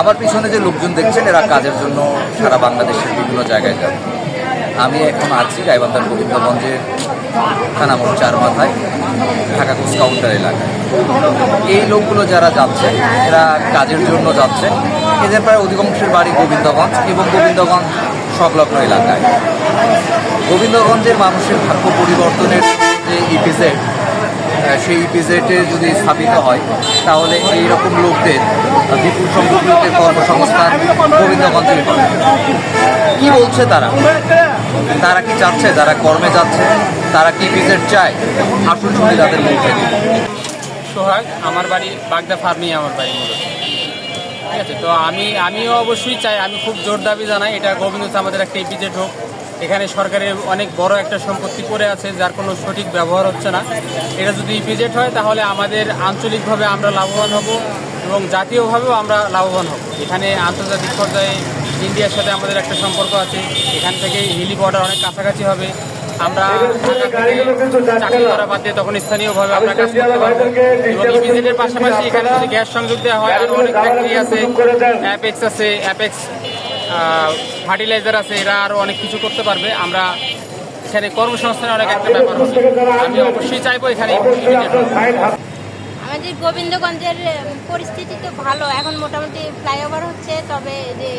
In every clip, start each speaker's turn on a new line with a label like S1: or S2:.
S1: আমার পিছনে যে লোকজন দেখছেন, এরা কাজের জন্য সারা বাংলাদেশের বিভিন্ন জায়গায় যাবে। আমি এখন আছি গাইবান্ধার গোবিন্দগঞ্জের থানামোড় চার মাথায়, ঢাকা কোচ কাউন্টার এলাকায়। এই লোকগুলো যারা যাচ্ছে, এরা কাজের জন্য যাচ্ছে, এদের প্রায় অধিকাংশের বাড়ি গোবিন্দগঞ্জ এবং গোবিন্দগঞ্জ সংলগ্ন এলাকায়। গোবিন্দগঞ্জের মানুষের ভাগ্য পরিবর্তনের যে ইপিজেড সেই ইপিজেডে যদি স্থাপিত হয়, তাহলে এই রকম লোকদের বিপুল সংখ্যক লোকের কর্মসংস্থান গোবিন্দগঞ্জে কি বলছে তারা? তারা কি চাচ্ছে? যারা কর্মে যাচ্ছে, তারা কি ইপিজেড চায়? আসুন শুনে তাদের মুখ থেকে।
S2: সোহাগ, আমার বাড়ি বাগদা ফার্মি আমার বাড়ি ঠিক আছে? তো আমি, আমিও অবশ্যই চাই, আমি খুব জোর দাবি জানাই, এটা গোবিন্দ আমাদের একটা ইপিজেড হোক। এখানে সরকারের অনেক বড় একটা সম্পত্তি পড়ে আছে, যার কোনো সঠিক ব্যবহার হচ্ছে না। এটা যদি ইপিজেড হয়, তাহলে আমাদের আঞ্চলিকভাবে আমরা লাভবান হব এবং জাতীয়ভাবেও আমরা লাভবান হব। এখানে আন্তর্জাতিক পর্যায়ে ইন্ডিয়ার সাথে আমাদের একটা সম্পর্ক আছে। এখান থেকে হিলি বর্ডার অনেক কাছাকাছি হবে। আমরা চাকরি করা বাদ দিয়ে তখন স্থানীয়ভাবে আমরা কাজ করতে পারব। এবং ইপিজেডের পাশাপাশি এখানে যদি গ্যাস সংযোগ দেওয়া হয় আরও অনেক ফ্যাক্টরি আছে। অ্যাপেক্স আছে অ্যাপেক্স ফার্টিলাইজার আছে, এরা আরও অনেক কিছু করতে পারবে। আমরা এখানে কর্মসংস্থানের অনেক একটা ব্যাপার হবে আমি অবশ্যই চাইব এখানে
S3: আমাদের গোবিন্দগঞ্জের পরিস্থিতি তো ভালো। এখন মোটামুটি ফ্লাইওভার হচ্ছে, তবে যে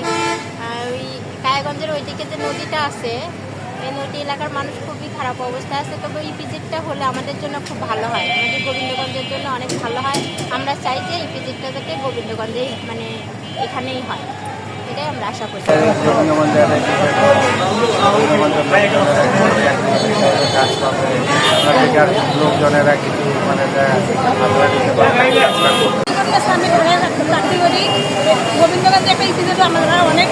S3: ওই কায়াগঞ্জের ওইদিকে যে নদীটা আছে, এই নদী এলাকার মানুষ খুবই খারাপ অবস্থায় আছে। তবে এই পিজিটটা হলে আমাদের জন্য খুব ভালো হয়। আমাদের গোবিন্দগঞ্জের জন্য অনেক ভালো হয়। আমরা চাই যে এই পিজিটটা যাতে গোবিন্দগঞ্জে মানে এখানেই হয়। এটাই আমরা আশা করি
S4: কাজ পাবে বেকার লোকজনেরা কিছু
S5: আমরা অনেক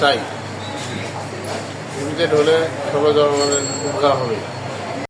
S6: চাই
S7: হলে সবাই জনগণের উপকার হবে।